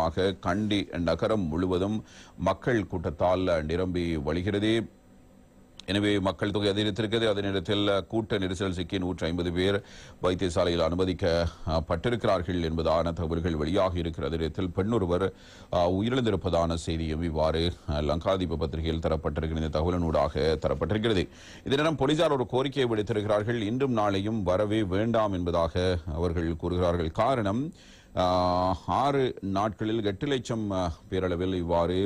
மாக கண்டி நகரம் முழுவதும் மக்கள் கூட்டத்தால் நிரம்பி வழிகிறது. எனவே மக்கள் தொகை அதிகரித்திருக்கிறது. அதே நேரத்தில் கூட்ட நெரிசல் சிக்கி நூற்றி ஐம்பது பேர் வைத்தியசாலையில் அனுமதிக்கப்பட்டிருக்கிறார்கள் என்பதான தகவல்கள் வெளியாகி இருக்கிற நேரத்தில் பெண்ணொருவர் உயிரிழந்திருப்பதான செய்தியும் இவ்வாறு லங்காதீப பத்திரிகையில் தரப்பட்டிருக்கிற இந்த தகவலினூடாக தரப்பட்டிருக்கிறது. இதனிடம் போலீசார் ஒரு கோரிக்கையை விடுத்திருக்கிறார்கள். இன்றும் நாளையும் வரவே வேண்டாம் என்பதாக அவர்கள் கூறுகிறார்கள். காரணம் ஆறு நாட்களில் எட்டு லட்சம் பேரளவில் இவ்வாறு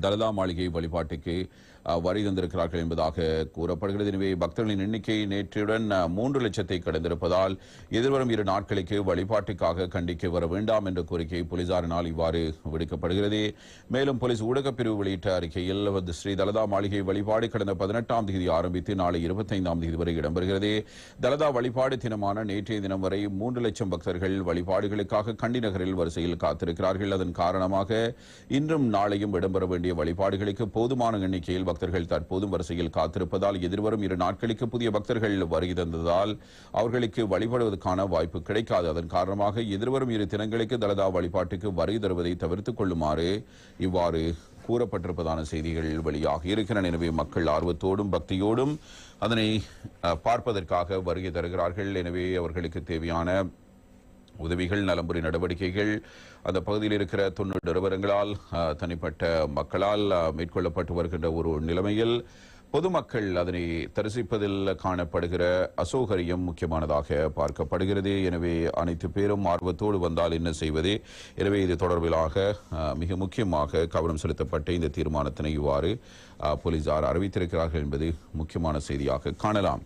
தலதா மாளிகை வழிபாட்டுக்கு வரி தந்திருக்கிறார்கள் என்பதாக கூறப்படுகிறது. எனவே பக்தர்களின் எண்ணிக்கை நேற்றுடன் மூன்று லட்சத்தை கடந்திருப்பதால் எதிர்வரும் இரு நாட்களுக்கு வழிபாட்டுக்காக கண்டிக்க வர வேண்டாம் என்ற கோரிக்கை போலீசாரினால் இவ்வாறு விடுக்கப்படுகிறது. மேலும் போலீஸ் ஊடகப் பிரிவு வெளியிட்ட அறிக்கையில் ஸ்ரீ தலதா மாளிகை வழிபாடு கடந்த பதினெட்டாம் தேதி ஆரம்பித்து நாளை இருபத்தைந்தாம் தேதி வரை இடம்பெறுகிறது. தலதா வழிபாடு தினமான நேற்றைய தினம் வரை மூன்று லட்சம் பக்தர்கள் வழிபாடுகளுக்காக கண்டி நகரில் வரிசையில் காத்திருக்கிறார்கள். அதன் காரணமாக இன்றும் நாளையும் இடம்பெற வேண்டிய வழிபாடுகளுக்கு போதுமான எண்ணிக்கையில் பக்தர்கள் தற்போதும் வரிசையில் காத்திருப்பதால் எதிர்வரும் இரு நாட்களுக்கு புதிய பக்தர்கள் வருகை தந்ததால் அவர்களுக்கு வழிபடுவதற்கான வாய்ப்பு கிடைக்காது. அதன் காரணமாக எதிர்வரும் இரு தினங்களுக்கு தலதா வழிபாட்டுக்கு வருகை தருவதை தவிர்த்துக் கொள்ளுமாறு இவ்வாறு கூறப்பட்டிருப்பதான செய்திகள் வெளியாகி இருக்கின்றன. எனவே மக்கள் ஆர்வத்தோடும் பக்தியோடும் அதனை பார்ப்பதற்காக வருகை தருகிறார்கள். எனவே அவர்களுக்கு தேவையான உதவிகள் நலம்புரி நடவடிக்கைகள் அந்த பகுதியில் இருக்கிற தொண்ணூறு நிறுவனங்களால் தனிப்பட்ட மக்களால் மேற்கொள்ளப்பட்டு வருகின்ற ஒரு நிலைமையில் பொதுமக்கள் அதனை தரிசிப்பதில் காணப்படுகிற அசௌகரியம் முக்கியமானதாக பார்க்கப்படுகிறது. எனவே அனைத்து பேரும் ஆர்வத்தோடு வந்தால் என்ன செய்வது? எனவே இது தொடர்பிலாக மிக முக்கியமாக கவனம் செலுத்தப்பட்ட இந்த தீர்மானத்தினை இவ்வாறு போலீசார் அறிவித்திருக்கிறார்கள் என்பது முக்கியமான செய்தியாக காணலாம்.